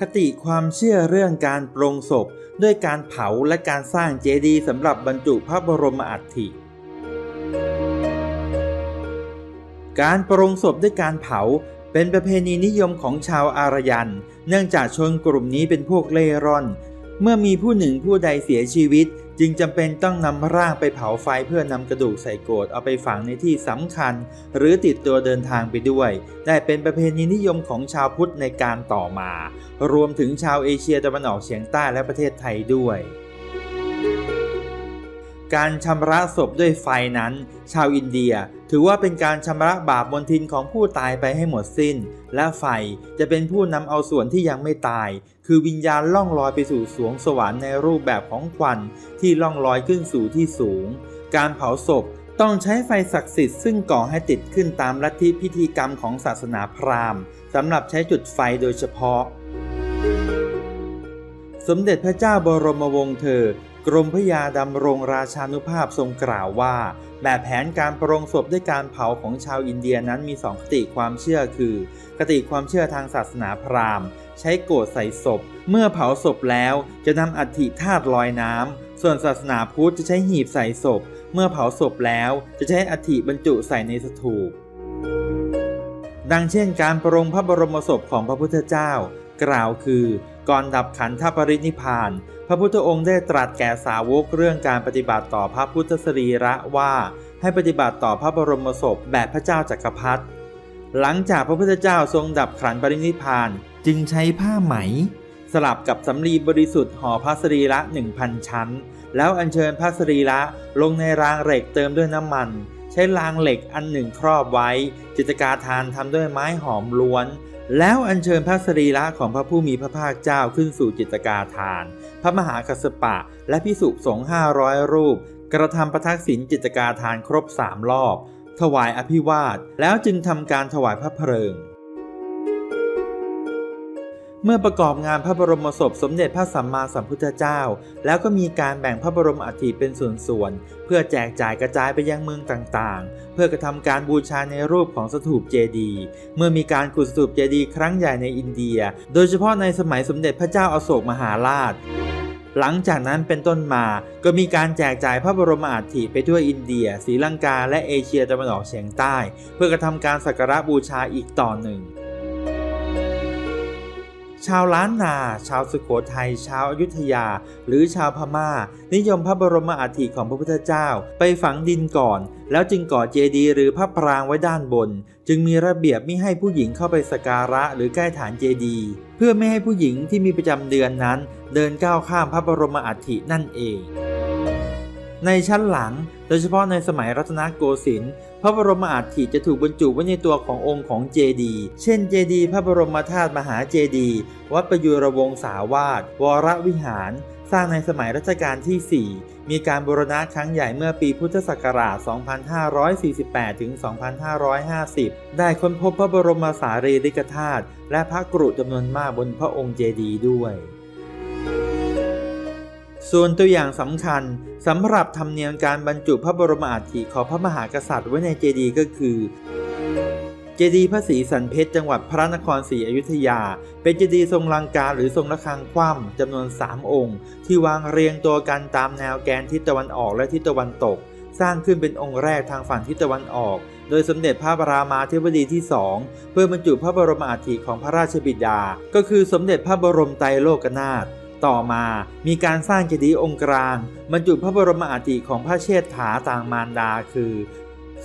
คติความเชื่อเรื่องการปรงศพ ด้วยการเผาและการสร้างเจดีย์สำหรับบรรจุพระบรมอัฐิ การปรงศพด้วยการเผาเป็นประเพณีนิยมของชาวอารยัน เนื่องจากชนกลุ่มนี้เป็นพวกเล่ร่อน เมื่อมีผู้หนึ่งผู้ใดเสียชีวิต จึงจำเป็นต้องนำร่างไปเผาไฟเพื่อนำกระดูกใส่โกรธเอาไปฝังในที่สำคัญ หรือติดตัวเดินทางไปด้วย ได้เป็นประเพณีนิยมของชาวพุทธในการต่อมา รวมถึงชาวเอเชียตะวันออกเฉียงใต้และประเทศไทยด้วย การชำระศพด้วยไฟนั้น ชาวอินเดีย ถือว่าเป็นการชำระบาปมนทินของผู้ตายไปให้หมดสิ้น และไฟจะเป็นผู้นำเอาส่วนที่ยังไม่ตาย คือวิญญาณล่องลอยไปสู่สวงสวรรค์ในรูปแบบของควันที่ล่องลอยขึ้นสู่ที่สูง การเผาศพต้องใช้ไฟศักดิ์สิทธิ์ซึ่งก่อให้ติดขึ้นตามลัทธิพิธีกรรมของศาสนาพราหมณ์สำหรับใช้จุดไฟโดยเฉพาะ สมเด็จพระเจ้าบรมวงศ์เธอ กรมพระยาดำรงราชานุภาพทรงกล่าวว่า แบบแผนการปรงศพด้วยการเผาของชาวอินเดียนั้นมีสองคติความเชื่อคือ คติความเชื่อทางศาสนาพราหมณ์ ใช้โกรธใส่ศพ เมื่อเผาศพแล้วจะนำอัฐิธาตุลอยน้ำส่วนศาสนาพุทธจะใช้หีบใส่ศพ เมื่อเผาศพแล้วจะใช้อัฐิบรรจุใส่ในสถูปดังเช่นการปรงพระบรมศพของพระพุทธเจ้า กล่าวคือ ก่อนดับขันธปรินิพาน พระพุทธองค์ได้ตรัสแก่สาวกเรื่องการปฏิบัติต่อพระพุทธสรีระว่า ให้ปฏิบัติต่อพระบรมศพแบบพระเจ้าจักรพรรดิหลังจากพระพุทธเจ้าทรงดับขันปรินิพานจึงใช้ผ้าไหม สลับกับสำลีบริสุทธิ์ห่อพระสรีระ1,000 ชั้น แล้วอัญเชิญพระสรีระลงในรางเหล็กเติมด้วยน้ำมันใช้รางเหล็กอันหนึ่งครอบไว้ จิตกาทานทำด้วยไม้หอมล้วน แล้วอัญเชิญพระสรีระของพระผู้มีพระภาคเจ้าขึ้นสู่จิตกาทาน พระมหากัสปะ และพิสุสงฆ์ห้าร้อยรูป กระทำประทักษิณจิตกาทานครบสามรอบ ถวายอภิวาท แล้วจึงทำการถวายพระเพลิง เมื่อประกอบงานพระบรมศพสมเด็จพระสัมมาสัมพุทธเจ้า แล้วก็มีการแบ่งพระบรมอัฐิเป็นส่วนๆ เพื่อแจกจ่ายกระจายไปยังเมืองต่างๆ เพื่อกระทำการบูชาในรูปของสถูปเจดีย์เมื่อมีการขุดสถูปเจดีย์ครั้งใหญ่ในอินเดีย โดยเฉพาะในสมัยสมเด็จพระเจ้าอาโศกมหาราชหลังจากนั้นเป็นต้นมาก็มีการแจกจ่ายพระบรมอัฐิไปทั่วอินเดียศรีลังกา และเอเชียตะวันออกเฉียงใต้ เพื่อกระทำการสักการะบูชาอีกต่อหนึ่ง ชาวล้านนา ชาวสุโขทัย ชาวอยุธยา หรือชาวพม่า นิยมพระบรมอัฐิของพระพุทธเจ้า ไปฝังดินก่อน แล้วจึงก่อเจดีย์หรือพระปรางไว้ด้านบน จึงมีระเบียบไม่ให้ผู้หญิงเข้าไปสักการะหรือใกล้ฐานเจดีย์เพื่อไม่ให้ผู้หญิงที่มีประจำเดือนนั้น เดินก้าวข้ามพระบรมอัฐินั่นเอง ในชั้นหลัง โดยเฉพาะในสมัยรัตนโกสินทร์พระบรมอัฐิจะถูกบรรจุไว้ในตัวขององค์ของเจดีย์เช่นเจดีย์พระบรมธาตุมหาเจดีย์วัดประยุรวงศาวาสวรวิหาร สร้างในสมัยรัชกาลที่ 4 มีการบูรณะครั้งใหญ่เมื่อปีพุทธศักราช 2548 ถึง 2550 ได้ค้นพบพระบรมสารีริกธาตุและพระกรุจำนวนมากบนพระองค์เจดีย์ด้วย ส่วนตัวอย่างสำคัญสำหรับธรรมเนียมการบรรจุพระบรมอัฐิของพระมหากษัตริย์ไว้ในเจดีย์ก็คือ เจดีย์พระศรีสันเพชรจังหวัดพระนครศรีอยุธยา เป็นเจดีย์ทรงลังกาหรือทรงระฆังคว่ำจำนวน 3 องค์ ที่วางเรียงตัวกันตามแนวแกนทิศตะวันออกและทิศตะวันตก สร้างขึ้นเป็นองค์แรกทางฝั่งทิศตะวันออก โดยสมเด็จพระบรามาธิบดีที่สองเพื่อบรรจุพระบรมอัฐิของพระราชบิดา ก็คือสมเด็จพระบรมไตรโลกนาถ ต่อมามีการสร้างเจดีย์องค์กลางบรรจุพระบรมอัฐิของพระเชษฐาต่างมารดาคือ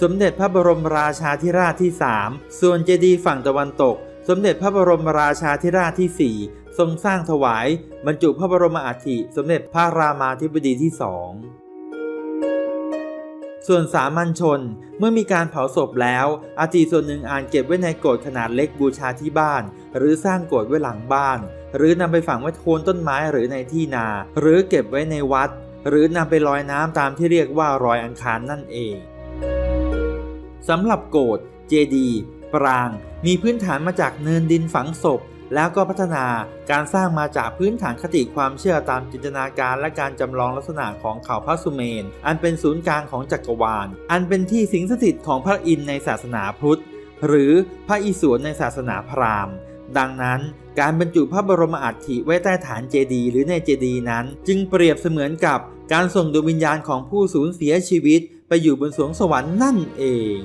สมเด็จพระบรมราชาธิราชที่ 3 ส่วนเจดีย์ฝั่งตะวันตก สมเด็จพระบรมราชาธิราชที่ 4 ทรงสร้างถวาย บรรจุพระบรมอัฐิสมเด็จพระรามาธิบดีที่สอง ส่วนสามัญชนเมื่อมีการเผาศพแล้ว อาทิส่วนหนึ่งอาจเก็บไว้ในโกรธขนาดเล็กบูชาที่บ้าน หรือสร้างโกรธไว้หลังบ้าน หรือนำไปฝังไว้โคนต้นไม้หรือในที่นา หรือเก็บไว้ในวัด หรือนำไปลอยน้ำตามที่เรียกว่ารอยอังคารนั่นเองสำหรับโกรธเจดี ปราง มีพื้นฐานมาจากเนินดินฝังศพแล้วก็พัฒนาการสร้างมาจากพื้นฐานคติความเชื่อตามจินตนาการและการจำลองลักษณะของเขาพระสุเมน อันเป็นศูนย์กลางของจักรวาล อันเป็นที่สิงสถิตของพระอินทร์ในศาสนาพุทธ หรือพระอิศวรในศาสนาพราหมณ์ ดังนั้นการบรรจุพระบรมอัฐิไว้ใต้ฐานเจดีย์หรือในเจดีย์นั้น จึงเปรียบเสมือนกับการส่งดวงวิญญาณของผู้สูญเสียชีวิต ไปอยู่บนสวงสวรรค์นั่นเอง